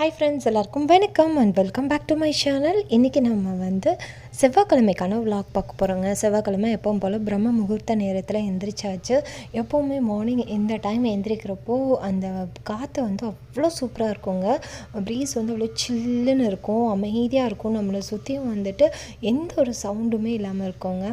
Hi friends எல்லாருக்கும் வணக்கம் and welcome back to my channel இன்றைக்கி நம்ம வந்து செவ்வாய்க்கிழமைக்கான vlog பார்க்க போகிறோங்க செவ்வாய்க்கிழமை எப்பவும் போல் பிரம்ம முகூர்த்த நேரத்தில் எந்திரிச்சாச்சு. எப்போவுமே மார்னிங் இந்த டைம் எந்திரிக்கிறப்போ அந்த காற்று வந்து அவ்வளோ சூப்பராக இருக்குங்க. ப்ரீஸ் வந்து அவ்வளோ சில்லுன்னு இருக்கும். அமைதியாக இருக்கும். நம்மளை சுற்றியும் வந்துட்டு எந்த ஒரு சவுண்டுமே இல்லாமல் இருக்கோங்க.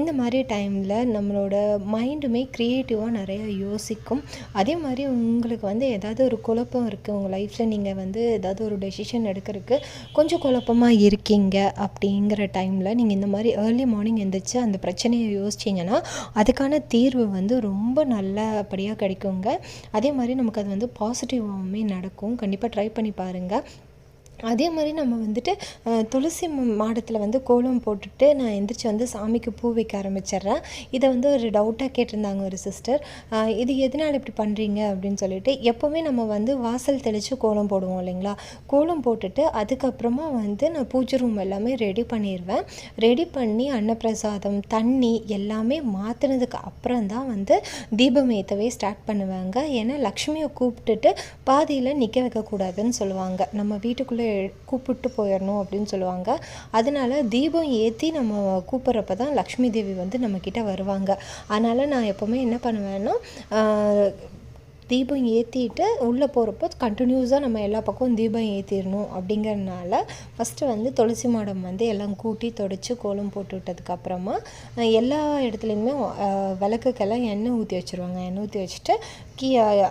இந்த மாதிரி டைமில் நம்மளோட மைண்டுமே க்ரியேட்டிவாக நிறையா யோசிக்கும். அதே மாதிரி உங்களுக்கு வந்து ஏதாவது ஒரு குழப்பம் இருக்குது உங்கள் லைஃப்பில் நீங்கள் வந்து ஏதாவது ஒரு டெசிஷன் எடுக்கிறதுக்கு கொஞ்சம் குழப்பமாக இருக்கீங்க அப்படிங்கிற டைமில் நீங்கள் இந்த மாதிரி ஏர்லி மார்னிங் எழுந்திரிச்சு அந்த பிரச்சனையை யோசிச்சிங்கன்னா அதுக்கான தீர்வு வந்து ரொம்ப நல்லபடியாக கிடைக்குங்க. அதே மாதிரி நமக்கு அது வந்து பாசிட்டிவாகவுமே நடக்கும். கண்டிப்பாக ட்ரை பண்ணி பாருங்கள் அதே மாதிரி நம்ம வந்துட்டு துளசி மாடத்தில் வந்து கோலம் போட்டுட்டு நான் எந்திரிச்சு வந்து சாமிக்கு பூ வைக்க ஆரம்பிச்சிடுறேன். இதை வந்து ஒரு டவுட்டாக கேட்டிருந்தாங்க ஒரு சிஸ்டர் இது எதனால் இப்படி பண்ணுறீங்க அப்படின்னு சொல்லிட்டு எப்போவுமே நம்ம வந்து வாசல் தெளித்து கோலம் போடுவோம் இல்லைங்களா? கோலம் போட்டுட்டு அதுக்கப்புறமா வந்து நான் பூஜை ரூம் எல்லாமே ரெடி பண்ணிடுவேன். ரெடி பண்ணி அன்னப்பிரசாதம் தண்ணி எல்லாமே மாற்றினதுக்கு அப்புறம் தான் வந்து தீபம் ஏற்றவே ஸ்டார்ட் பண்ணுவாங்க. ஏன்னா லக்ஷ்மியை கூப்பிட்டுட்டு பாதியில் நிற்க வைக்கக்கூடாதுன்னு சொல்லுவாங்க. நம்ம வீட்டுக்குள்ளே கூப்பிட்டு போயிடணும் அப்படின்னு சொல்லுவாங்க. அதனால தீபம் ஏற்றி நம்ம கூப்பிட்றப்ப தான் லக்ஷ்மி தேவி வந்து நம்மக்கிட்ட வருவாங்க. அதனால் நான் எப்போவுமே என்ன பண்ணுவேன்னா தீபம் ஏற்றிட்டு உள்ளே போகிறப்போ கண்டினியூஸாக நம்ம எல்லா பக்கமும் தீபம் ஏற்றிடணும் அப்படிங்கறனால ஃபஸ்ட்டு வந்து துளசி மாடம் வந்து எல்லாம் கூட்டி தொடச்சி கோலம் போட்டு விட்டதுக்கப்புறமா எல்லா இடத்துலையுமே விளக்குக்கெல்லாம் எண்ணெய் ஊற்றி வச்சுருவாங்க. எண்ணெய் ஊற்றி வச்சுட்டு கீ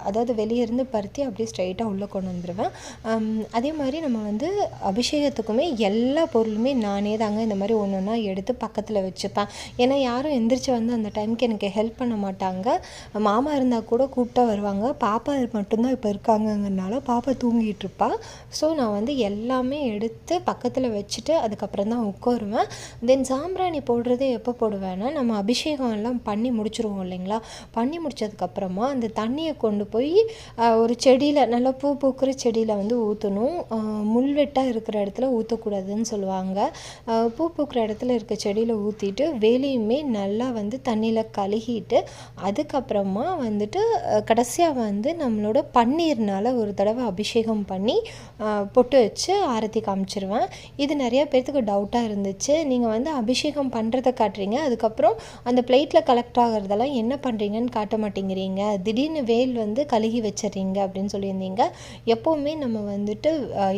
அதாவது வெளியே இருந்து பருத்தி அப்படியே ஸ்ட்ரைட்டாக உள்ளே கொண்டு வந்துடுவேன் அதே மாதிரி நம்ம வந்து அபிஷேகத்துக்குமே எல்லா பொருளுமே நானே தாங்க இந்த மாதிரி ஒன்று ஒன்றா எடுத்து பக்கத்தில் வச்சுப்பேன். ஏன்னா யாரும் எந்திரிச்சு வந்து அந்த டைமுக்கு எனக்கு ஹெல்ப் பண்ண மாட்டாங்க. மாமா இருந்தால் கூட கூப்பிட்டா வருவாங்க. பாப்பா மட்டும்தான் இப்போ இருக்காங்கங்கிறனால பாப்பா தூங்கிட்டு இருப்பா ஸோ நான் வந்து எல்லாமே எடுத்து பக்கத்தில் வச்சுட்டு அதுக்கப்புறம் தான் உட்காருவேன். தென் சாம்பிராணி போடுறது எப்போ போடுவேன்னா நம்ம அபிஷேகம் எல்லாம் பண்ணி முடிச்சிருவோம் இல்லைங்களா? பண்ணி முடிச்சதுக்கப்புறமா அந்த தண்ணியை கொண்டு போய் ஒரு செடியில் நல்லா பூ பூக்கிற செடியில் வந்து ஊற்றணும் முள்வெட்டாக இருக்கிற இடத்துல ஊற்றக்கூடாதுன்னு சொல்லுவாங்க. பூ பூக்கிற இடத்துல இருக்க செடியில் ஊற்றிட்டு வேலையுமே நல்லா வந்து தண்ணியில் கழுகிட்டு அதுக்கப்புறமா வந்துட்டு கடைசியாக வந்து நம்மளோட பன்னீர்னால் ஒரு தடவை அபிஷேகம் பண்ணி பொட்டு வச்சு ஆரத்தி காமிச்சிருவேன். இது நிறைய பேர்த்துக்கு டவுட்டாக இருந்துச்சு. நீங்கள் வந்து அபிஷேகம் பண்ணுறத காட்டுறீங்க. அதுக்கப்புறம் அந்த பிளேட்டில் கலெக்ட் ஆகிறதெல்லாம் என்ன பண்ணுறீங்கன்னு காட்ட மாட்டேங்கிறீங்க. திடீர்னு வேல் வந்து கழுகி வச்சிடுறீங்க அப்படின்னு சொல்லியிருந்தீங்க. எப்போவுமே நம்ம வந்துட்டு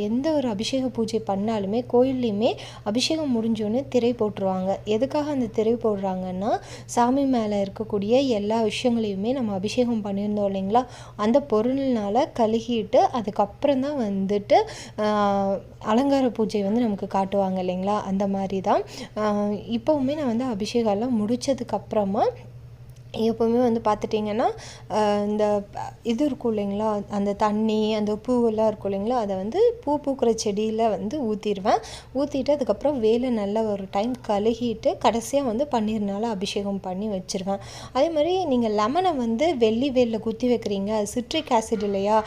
எந்த ஒரு அபிஷேக பூஜை பண்ணாலுமே கோயில்லையுமே அபிஷேகம் முடிஞ்சோன்னு திரை போட்டுருவாங்க. எதுக்காக அந்த திரை போடுறாங்கன்னா சாமி மேலே இருக்கக்கூடிய எல்லா விஷயங்களையுமே நம்ம அபிஷேகம் பண்ணியிருந்தோம் இல்லைங்களா? அந்த பொருள்னால கழுகிட்டு அதுக்கப்புறம் தான் வந்துட்டு ஆஹ், அலங்கார பூஜை வந்து நமக்கு காட்டுவாங்க இல்லைங்களா? அந்த மாதிரி தான். ஆஹ், இப்போவுமே நான் வந்து அபிஷேகம் எல்லாம் எப்போவுமே வந்து பார்த்துட்டிங்கன்னா இந்த இது இருக்கும் இல்லைங்களா? அந்த தண்ணி அந்த பூவெல்லாம் இருக்கும் இல்லைங்களா? அதை வந்து பூ பூக்கிற செடியில் வந்து ஊற்றிடுவேன் ஊற்றிட்டு அதுக்கப்புறம் வேலை நல்லா ஒரு டைம் கழுகிட்டு கடைசியாக வந்து பன்னீர்னால அபிஷேகம் பண்ணி வச்சுருவேன். அதே மாதிரி நீங்கள் லெமனை வந்து வெள்ளி வேலில் குத்தி வைக்கிறீங்க. அது சிட்ரிக் ஆசிட் இல்லையா?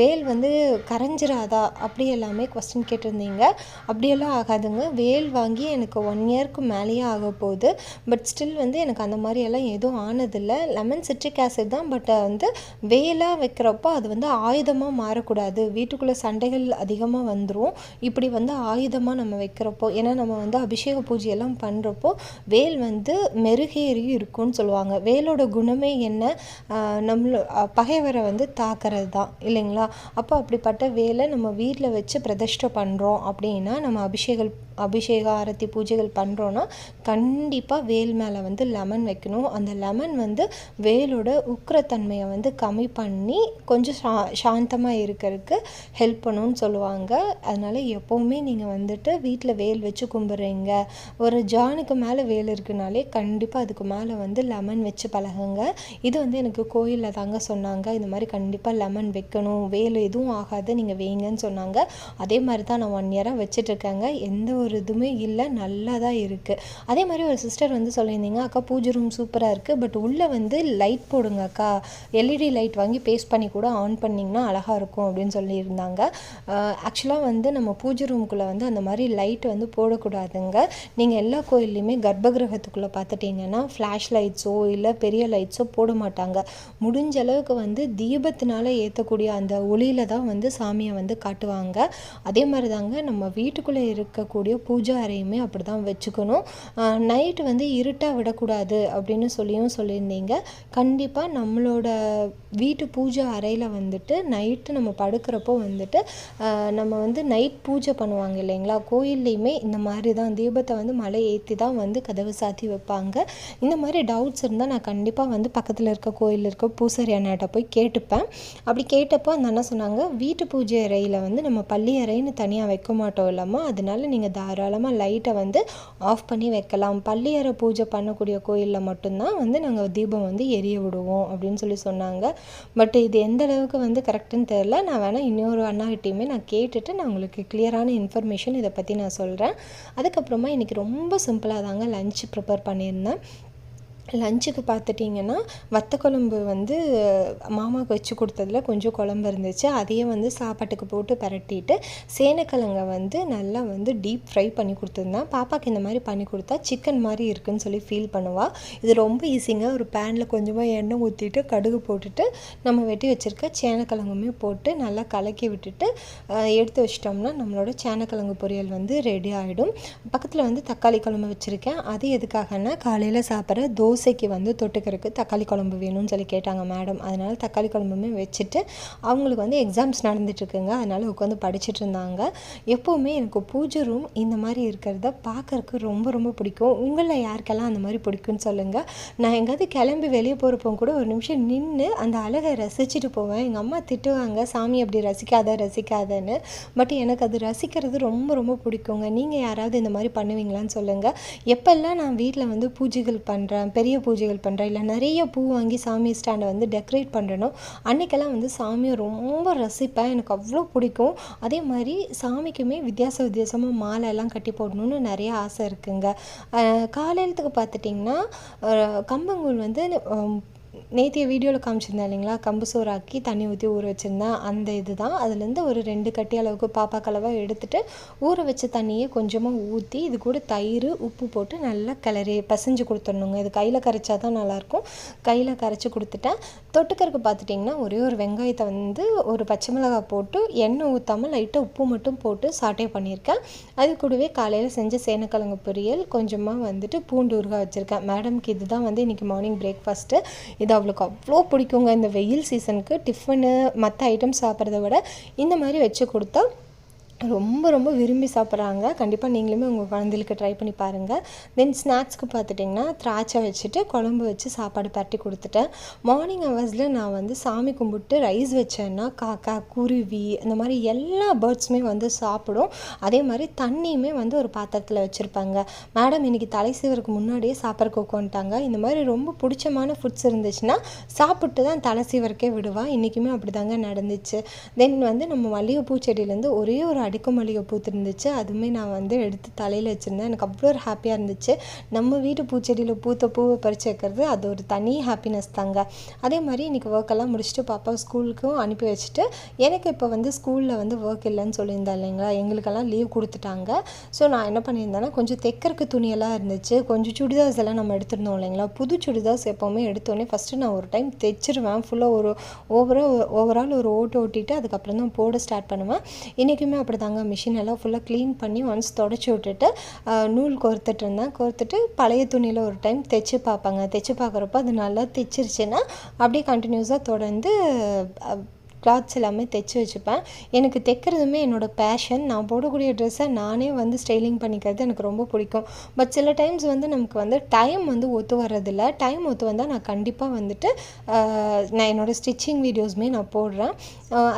வேல் வந்து கரைஞ்சிராதா? அப்படி எல்லாமே கொஸ்டின் கேட்டிருந்தீங்க. அப்படியெல்லாம் ஆகாதுங்க. வேல் வாங்கி எனக்கு ஒன் இயர்க்கு மேலேயே ஆக போகுது பட் ஸ்டில் வந்து எனக்கு அந்த மாதிரியெல்லாம் எதுவும் ஆனதில் லெமன் சிட்ரிக் ஆசிட் தான் பட் வந்து வேலாக வைக்கிறப்போ அது வந்து ஆயுதமாக மாறக்கூடாது. வீட்டுக்குள்ளே சண்டைகள் அதிகமாக வந்துடும் இப்படி வந்து ஆயுதமாக நம்ம வைக்கிறப்போ ஏன்னா நம்ம வந்து அபிஷேக பூஜையெல்லாம் பண்ணுறப்போ வேல் வந்து மெருகேறி இருக்கும்னு சொல்லுவாங்க. வேலோட குணமே என்ன? நம்மளோ பகைவரை வந்து தாக்கிறது தான் இல்லைங்களா? அப்போ அப்படிப்பட்ட வேலை நம்ம வீட்டில் வச்சு பிரதிஷ்டை பண்ணுறோம் அப்படின்னா நம்ம அபிஷேகம் அபிஷேக ஆரத்தி பூஜைகள் பண்ணுறோன்னா கண்டிப்பாக வேல் மேலே வந்து லெமன் வைக்கணும். அந்த லெமன் வந்து வேலோட உக்கிரத்தன்மையை வந்து கம்மி பண்ணி கொஞ்சம் சா சாந்தமாக இருக்கிறதுக்கு ஹெல்ப் பண்ணுன்னு சொல்லுவாங்க. அதனால் எப்போவுமே நீங்கள் வந்துட்டு வீட்டில் வேல் வச்சு கும்பிட்றீங்க. ஒரு ஜானுக்கு மேலே வேல் இருக்குனாலே கண்டிப்பாக அதுக்கு மேலே வந்து லெமன் வச்சு பழகுங்க. இது வந்து எனக்கு கோயிலில் தாங்க சொன்னாங்க. இந்த மாதிரி கண்டிப்பாக லெமன் வைக்கணும். வேல் எதுவும் ஆகாது நீங்கள் வைங்கன்னு சொன்னாங்க. அதே மாதிரி தான் நான் ஒன் இயராக வச்சுட்ருக்கேங்க எந்த ஒரு ஒரு இதுவுமே இல்லை நல்லா தான் இருக்குது அதே மாதிரி ஒரு சிஸ்டர் வந்து சொல்லியிருந்தீங்க அக்கா பூஜை ரூம் சூப்பராக இருக்குது பட் உள்ளே வந்து லைட் போடுங்க அக்கா. எல்இடி லைட் வாங்கி பேஸ்ட் பண்ணி கூட ஆன் பண்ணிங்கன்னா அழகாக இருக்கும் அப்படின்னு சொல்லியிருந்தாங்க. ஆக்சுவலாக வந்து நம்ம பூஜை ரூமுக்குள்ளே வந்து அந்த மாதிரி லைட் வந்து போடக்கூடாதுங்க. நீங்கள் எல்லா கோயில்லையுமே கர்ப்பகிரகத்துக்குள்ளே பார்த்துட்டிங்கன்னா ஃப்ளாஷ் லைட்ஸோ இல்லை பெரிய லைட்ஸோ போட மாட்டாங்க. முடிஞ்ச அளவுக்கு வந்து தீபத்தினால ஏற்றக்கூடிய அந்த ஒளியில தான் வந்து சாமியை வந்து காட்டுவாங்க. அதே மாதிரி தாங்க நம்ம வீட்டுக்குள்ளே இருக்கக்கூடிய பூஜை அறையுமே அப்படி தான் வச்சுக்கணும் நைட்டு வந்து இருட்டாக விடக்கூடாது அப்படின்னு சொல்லியும் சொல்லியிருந்தீங்க. கண்டிப்பாக நம்மளோட வீட்டு பூஜை அறையில் வந்துட்டு நைட்டு நம்ம படுக்கிறப்போ வந்துட்டு நம்ம வந்து நைட் பூஜை பண்ணுவாங்க இல்லைங்களா? கோயில்லையுமே இந்த மாதிரி தான் தீபத்தை வந்து மலை ஏற்றி தான் வந்து கதவு சாத்தி வைப்பாங்க. இந்த மாதிரி டவுட்ஸ் இருந்தால் நான் கண்டிப்பாக வந்து பக்கத்தில் இருக்க கோயிலில் இருக்க பூசாரி அண்ணாட்ட போய் கேட்டுப்பேன். அப்படி கேட்டப்போ அந்த அண்ணா சொன்னாங்க வீட்டு பூஜை அறையில் வந்து நம்ம பள்ளி அறைன்னு தனியாக வைக்க மாட்டோம் இல்லாமல் அதனால நீங்கள் தாராளமாக லைட்டை வந்து ஆஃப் பண்ணி வைக்கலாம். பள்ளி பூஜை பண்ணக்கூடிய கோயிலில் மட்டும்தான் வந்து நாங்கள் தீபம் வந்து எரிய விடுவோம் அப்படின்னு சொல்லி சொன்னாங்க. பட் இது எந்த அளவுக்கு வந்து கரெக்டுன்னு தெரில நான் வேணால் இன்னொரு அண்ணாகிட்டையுமே நான் கேட்டுட்டு நான் உங்களுக்கு கிளியரான இன்ஃபர்மேஷன் இதை பற்றி நான் சொல்கிறேன் அதுக்கப்புறமா இன்றைக்கி ரொம்ப சிம்பிளாக தாங்க லஞ்ச் ப்ரிப்பேர் பண்ணியிருந்தேன். லஞ்சுக்கு பார்த்துட்டிங்கன்னா வத்த குழம்பு வந்து மாமாவுக்கு வச்சு கொடுத்ததுல கொஞ்சம் குழம்பு இருந்துச்சு. அதையே வந்து சாப்பாட்டுக்கு போட்டு பரட்டிட்டு சேனக்கிழங்க வந்து நல்லா வந்து டீப் ஃப்ரை பண்ணி கொடுத்துருந்தேன். பாப்பாவுக்கு இந்த மாதிரி பண்ணி கொடுத்தா சிக்கன் மாதிரி இருக்குன்னு சொல்லி ஃபீல் பண்ணுவாள் இது ரொம்ப ஈஸிங்க ஒரு பேனில் கொஞ்சமாக எண்ணெய் ஊற்றிட்டு கடுகு போட்டுட்டு நம்ம வெட்டி வச்சுருக்க சேனக்கிழங்குமே போட்டு நல்லா கலக்கி விட்டுட்டு எடுத்து வச்சிட்டோம்னா நம்மளோட சேனக்கிழங்கு பொரியல் வந்து ரெடி ஆகிடும் பக்கத்தில் வந்து தக்காளி குழம்பு வச்சுருக்கேன். அது எதுக்காகன்னா காலையில் சாப்பிட்ற தோ தோசைக்கு வந்து தொட்டுக்கிறதுக்கு தக்காளி குழம்பு வேணும்னு சொல்லி கேட்டாங்க மேடம் அதனால் தக்காளி குழம்புமே வச்சுட்டு அவங்களுக்கு வந்து எக்ஸாம்ஸ் நடந்துட்டுருக்குங்க. அதனால் உட்காந்து படிச்சுட்டு இருந்தாங்க எப்போவுமே எனக்கு பூஜை ரூம் இந்த மாதிரி இருக்கிறத பார்க்கறக்கு ரொம்ப ரொம்ப பிடிக்கும். உங்களில் யாருக்கெல்லாம் அந்த மாதிரி பிடிக்கும்னு சொல்லுங்கள் நான் எங்கேயாவது கிளம்பி வெளியே போகிறப்போ கூட ஒரு நிமிஷம் நின்று அந்த அழகை ரசிச்சுட்டு போவேன். எங்கள் அம்மா திட்டுவாங்க சாமி அப்படி ரசிக்காத ரசிக்காதன்னு. பட் எனக்கு அது ரசிக்கிறது ரொம்ப ரொம்ப பிடிக்குங்க. நீங்கள் யாராவது இந்த மாதிரி பண்ணுவீங்களான்னு சொல்லுங்கள் எப்போல்லாம் நான் வீட்டில் வந்து பூஜைகள் பண்ணுறேன் பெரிய பூஜைகள் பண்ணுறேன் இல்லை நிறைய பூ வாங்கி சாமி ஸ்டாண்டை வந்து டெக்கரேட் பண்ணுறேனோ அன்றைக்கெல்லாம் வந்து சாமியை ரொம்ப ரசிப்பேன். எனக்கு அவ்வளோ பிடிக்கும். அதே மாதிரி சாமிக்குமே வித்தியாச வித்தியாசமாக மாலை எல்லாம் கட்டி போடணும்னு நிறைய ஆசை இருக்குங்க. காலையிலத்துக்கு பார்த்துட்டிங்கன்னா கம்பங்கூழ் வந்து நேற்றைய நேத்திய வீடியோவில் காமிச்சிருந்தேன் இல்லைங்களா? கம்பு சோறாக்கி தண்ணி ஊற்றி ஊற வச்சுருந்தேன் அந்த இது தான் அதுலேருந்து ஒரு ரெண்டு கட்டி அளவுக்கு பாப்பா கலவை எடுத்துகிட்டு ஊற வச்ச தண்ணியை கொஞ்சமாக ஊற்றி இது கூட தயிர் உப்பு போட்டு நல்லா கிளறி பசைஞ்சு கொடுத்துடணுங்க. இது கையில் கரைச்சா தான் நல்லாயிருக்கும். கையில் கரைச்சி கொடுத்துட்டேன் தொட்டுக்கருக்கு பார்த்துட்டிங்கன்னா ஒரே ஒரு வெங்காயத்தை வந்து ஒரு பச்சை மிளகாய் போட்டு எண்ணெய் ஊற்றாமல் லைட்டாக உப்பு மட்டும் போட்டு சாட்டே பண்ணியிருக்கேன். அது கூடவே காலையில் செஞ்ச சேனக்கிழங்கு பொரியல் கொஞ்சமாக வந்துட்டு பூண்டு ஊறுகாய் வச்சுருக்கேன். மேடம்க்கு இதுதான் வந்து இன்றைக்கி மார்னிங் பிரேக்ஃபாஸ்ட்டு இது அவளுக்கு அவ்வளோ பிடிக்குங்க. இந்த வெயில் சீசனுக்கு டிஃபனு மற்ற ஐட்டம் சாப்பிட்றத விட இந்த மாதிரி வச்சு கொடுத்தா ரொம்ப ரொம்ப விரும்பி சாப்பிட்றாங்க. கண்டிப்பாக நீங்களுமே உங்கள் குழந்தைகளுக்கு ட்ரை பண்ணி பாருங்கள் தென் ஸ்நாக்ஸ்க்கு பார்த்துட்டிங்கன்னா திராட்சை வச்சுட்டு குழம்பு வச்சு சாப்பாடு பரட்டி கொடுத்துட்டேன். மார்னிங் ஹவர்ஸில் நான் வந்து சாமி கும்பிட்டு ரைஸ் வச்சேன்னா காக்கா குருவி இந்த மாதிரி எல்லா பேர்ட்ஸுமே வந்து சாப்பிடும். அதே மாதிரி தண்ணியுமே வந்து ஒரு பாத்திரத்தில் வச்சுருப்பாங்க. மேடம் இன்றைக்கி தலை சீவருக்கு முன்னாடியே சாப்பிட்றக்கு உட்காந்துட்டாங்க. இந்த மாதிரி ரொம்ப பிடிச்சமான ஃபுட்ஸ் இருந்துச்சுன்னா சாப்பிட்டு தான் தலை சீவருக்கே விடுவா. இன்றைக்குமே அப்படி தாங்க நடந்துச்சு. தென் வந்து நம்ம மல்லிகைப்பூ செடியிலேருந்து ஒரே ஒரு அடுக்கு மல்லிகை பூத்துருந்துச்சு அதுவுமே நான் வந்து எடுத்து தலையில் வச்சுருந்தேன். எனக்கு அவ்வளோ ஒரு ஹாப்பியாக இருந்துச்சு. நம்ம வீட்டு பூச்செடியில் பூத்த பூவை பறித்து வைக்கிறது அது ஒரு தனி ஹாப்பினஸ் தாங்க. அதே மாதிரி இன்றைக்கி ஒர்க்கெல்லாம் முடிச்சுட்டு பாப்பா ஸ்கூலுக்கும் அனுப்பி வச்சுட்டு எனக்கு இப்போ வந்து ஸ்கூலில் வந்து ஒர்க் இல்லைன்னு சொல்லியிருந்தேன் இல்லைங்களா? எங்களுக்கெல்லாம் லீவ் கொடுத்துட்டாங்க. ஸோ நான் என்ன பண்ணியிருந்தேன்னா கொஞ்சம் தைக்கிறக்கு துணியெல்லாம் இருந்துச்சு. கொஞ்சம் சுடிதார்ஸ் எல்லாம் நம்ம எடுத்திருந்தோம் இல்லைங்களா? புது சுடிதார்ஸ் எப்போவுமே எடுத்தோடனே ஃபஸ்ட்டு நான் ஒரு டைம் தைச்சிருவேன். ஃபுல்லாக ஒரு ஓவரால் ஓவரால் ஒரு ஓட்டு ஓட்டிட்டு அதுக்கப்புறம் தான் போட ஸ்டார்ட் பண்ணுவேன். இன்றைக்குமே அப்படி தாங்க மிஷின் எல்லாம் ஃபுல்லாக க்ளீன் பண்ணி ஒன்ஸ் தொடச்சி விட்டுட்டு நூல் கோர்த்துட்டு இருந்தேன். கோர்த்துட்டு பழைய துணியில் ஒரு டைம் தைச்சு பார்ப்பாங்க. தைச்சு பார்க்குறப்ப அது நல்லா தைச்சிருச்சுன்னா அப்படியே கண்டினியூஸாக தொடர்ந்து கிளாத்ஸ் எல்லாமே தைச்சி வச்சுப்பேன். எனக்கு தைக்கிறதுமே என்னோடய பேஷன் நான் போடக்கூடிய ட்ரெஸ்ஸை நானே வந்து ஸ்டைலிங் பண்ணிக்கிறது எனக்கு ரொம்ப பிடிக்கும். பட் சில டைம்ஸ் வந்து நமக்கு வந்து டைம் வந்து ஒத்து வர்றதில்ல. டைம் ஒத்து வந்தால் நான் கண்டிப்பாக வந்துட்டு நான் என்னோடய ஸ்டிச்சிங் வீடியோஸுமே நான் போடுறேன்.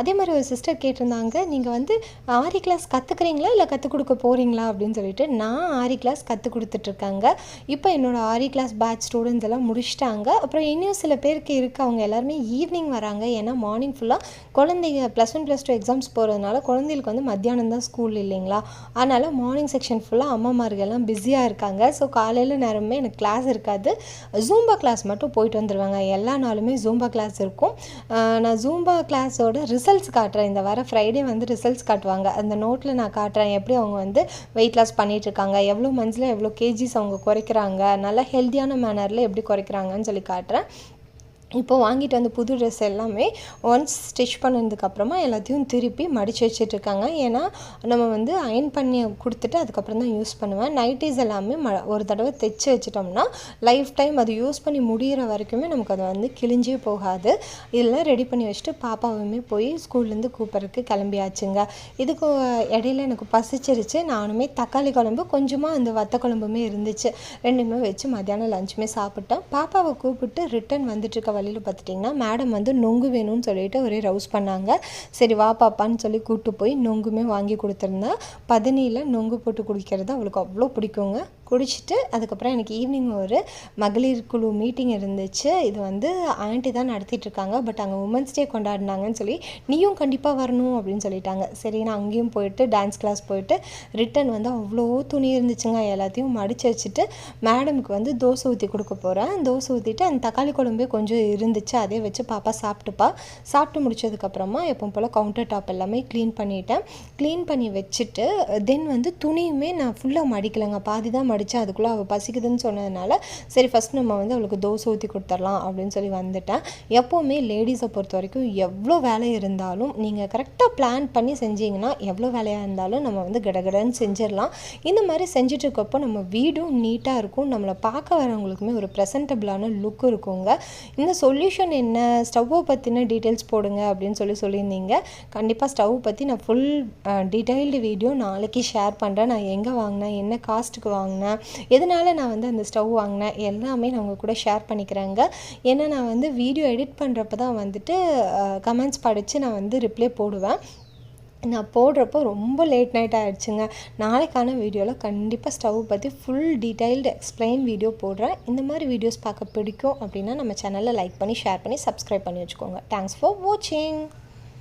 அதே மாதிரி ஒரு சிஸ்டர் கேட்டிருந்தாங்க நீங்கள் வந்து ஆரி கிளாஸ் கற்றுக்குறீங்களா இல்லை கற்றுக் கொடுக்க போகிறீங்களா அப்படின்னு சொல்லிட்டு நான் ஆரி கிளாஸ் கற்றுக் கொடுத்துட்ருக்காங்க. இப்போ என்னோடய ஆரி கிளாஸ் பேட்ச் ஸ்டூடெண்ட்ஸ் எல்லாம் முடிச்சிட்டாங்க. அப்புறம் இன்னும் சில பேருக்கு இருக்கு. அவங்க எல்லாருமே ஈவினிங் வராங்க. ஏன்னா மார்னிங் ஃபுல்லாக குழந்தைங்க plus one plus two exams போகிறதுனால குழந்தைகளுக்கு வந்து மத்தியானம் தான் ஸ்கூல் இல்லைங்களா? அதனால் மார்னிங் செக்ஷன் ஃபுல்லாக அம்மாமார்கள்லாம் பிஸியாக இருக்காங்க. ஸோ காலையில் நேரமே எனக்கு கிளாஸ் இருக்காது. ஜூம்பா கிளாஸ் மட்டும் போயிட்டு வந்துடுவாங்க எல்லா நாளுமே ஜூம்பா கிளாஸ் இருக்கும். நான் ஜூம்பா கிளாஸோட ரிசல்ட்ஸ் காட்டுறேன். இந்த வாரம் ஃப்ரைடே வந்து ரிசல்ட்ஸ் காட்டுவாங்க. அந்த நோட்டில் நான் காட்டுறேன். எப்படி அவங்க வந்து வெயிட் லாஸ் பண்ணிகிட்டு இருக்காங்க. எவ்வளோ மந்த்ஸில் எவ்வளோ கேஜிஸ் அவங்க குறைக்கிறாங்க. நல்லா ஹெல்த்தியான மேனரில் எப்படி குறைக்கிறாங்கன்னு சொல்லி காட்டுறேன். இப்போ வாங்கிட்டு வந்த புது ட்ரெஸ் எல்லாமே ஒன்ஸ் ஸ்டிச் பண்ணதுக்கப்புறமா எல்லாத்தையும் திருப்பி மடித்து வச்சுட்ருக்காங்க. ஏன்னா நம்ம வந்து அயன் பண்ணி கொடுத்துட்டு அதுக்கப்புறம் தான் யூஸ் பண்ணுவேன். நைட்டிஸ் எல்லாமே ம ஒரு தடவை தைச்சு வச்சிட்டோம்னா லைஃப் டைம் அது யூஸ் பண்ணி முடிகிற வரைக்குமே நமக்கு அது வந்து கிழிஞ்சே போகாது. இதெல்லாம் ரெடி பண்ணி வச்சுட்டு பாப்பாவுமே போய் ஸ்கூல்லேருந்து கூப்பிட்றதுக்கு கிளம்பியாச்சுங்க. இதுக்கு இடையில எனக்கு பசிச்சிருச்சு. நானுமே தக்காளி குழம்பு கொஞ்சமாக அந்த வத்த குழம்புமே இருந்துச்சு. ரெண்டுமே வச்சு மத்தியானம் லஞ்சுமே சாப்பிட்டேன் பாப்பாவை கூப்பிட்டு ரிட்டன் வந்துட்டு இருக்க வழியில் பார்த்துட்டிங்கன்னா மேடம் வந்து நொங்கு வேணும்னு சொல்லிட்டு ஒரே ரவுஸ் பண்ணாங்க. சரி வா பாப்பான்னு சொல்லி கூப்பிட்டு போய் நொங்குமே வாங்கி கொடுத்துருந்தேன் பதனியில் நொங்கு போட்டு குடிக்கிறது அவளுக்கு அவ்வளோ பிடிக்குங்க. குடிச்சிட்டு அதுக்கப்புறம் எனக்கு ஈவினிங் ஒரு மகளிர் குழு மீட்டிங் இருந்துச்சு. இது வந்து ஆண்டி தான் நடத்திட்டுருக்காங்க பட் அங்கே உமன்ஸ் டே கொண்டாடினாங்கன்னு சொல்லி நீயும் கண்டிப்பாக வரணும் அப்படின்னு சொல்லிட்டாங்க. சரி நான் அங்கேயும் போயிட்டு டான்ஸ் கிளாஸ் போயிட்டு ரிட்டன் வந்து அவ்வளோ துணி இருந்துச்சுங்க. எல்லாத்தையும் மடித்து வச்சுட்டு மேடமுக்கு வந்து தோசை ஊற்றி கொடுக்க போகிறேன் தோசை ஊற்றிட்டு அந்த தக்காளி குழம்பே கொஞ்சம் இருந்துச்சு. அதே வச்சு பாப்பா சாப்பிட்டுப்பா. சாப்பிட்டு முடிச்சதுக்கப்புறமா எப்போ போல் கவுண்டர் டாப் எல்லாமே க்ளீன் பண்ணிட்டேன். க்ளீன் பண்ணி வச்சுட்டு தென் வந்து துணியுமே நான் ஃபுல்லாக மடிக்கலைங்க. பாதி தான் மடித்தேன் அதுக்குள்ளே அவள் பசிக்குதுன்னு சொன்னதுனால சரி ஃபஸ்ட் நம்ம வந்து அவளுக்கு தோசை ஊற்றி கொடுத்துர்லாம் அப்படின்னு சொல்லி வந்துட்டேன். எப்போவுமே லேடிஸை பொறுத்த வரைக்கும் எவ்வளோ வேலை இருந்தாலும் நீங்கள் கரெக்டாக பிளான் பண்ணி செஞ்சீங்கன்னா எவ்வளோ வேலையாக இருந்தாலும் நம்ம வந்து கடகடன்னு செஞ்சிடலாம். இந்த மாதிரி செஞ்சிட்ருக்கப்போ நம்ம வீடும் நீட்டாக இருக்கும். நம்மளை பார்க்க வரவங்களுக்குமே ஒரு ப்ரெசன்டபிளான லுக் இருக்குங்க. இந்த சொல்யூஷன் என்ன? ஸ்டவ்வை பற்றின டீட்டெயில்ஸ் போடுங்க அப்படின்னு சொல்லி சொல்லியிருந்தீங்க. கண்டிப்பாக ஸ்டவ் பற்றி நான் ஃபுல் டீட்டெயில்டு வீடியோ நாளைக்கு ஷேர் பண்ணுறேன் நான் எங்கே வாங்கினேன்? என்ன காஸ்ட்டுக்கு வாங்கினேன்? எதனால் நான் வந்து அந்த ஸ்டவ் வாங்கினேன்? எல்லாமே நான் உங்கள் கூட ஷேர் பண்ணிக்கிறேங்க. ஏன்னா நான் வந்து வீடியோ எடிட் பண்ணுறப்ப தான் வந்துட்டு கமெண்ட்ஸ் படித்து நான் வந்து ரிப்ளை போடுவேன். நான் போடுறப்போ ரொம்ப லேட் நைட் ஆகிடுச்சுங்க நாளைக்கான வீடியோவில் கண்டிப்பாக ஸ்டவ் பற்றி ஃபுல் டீட்டெயில்டு எக்ஸ்பிளைன் வீடியோ போடுறேன். இந்த மாதிரி வீடியோஸ் பார்க்க பிடிக்கும் அப்படின்னா நம்ம சேனலில் லைக் பண்ணி ஷேர் பண்ணி சப்ஸ்கிரைப் பண்ணி வச்சுக்கோங்க. தேங்க்ஸ் ஃபார் வாட்சிங்.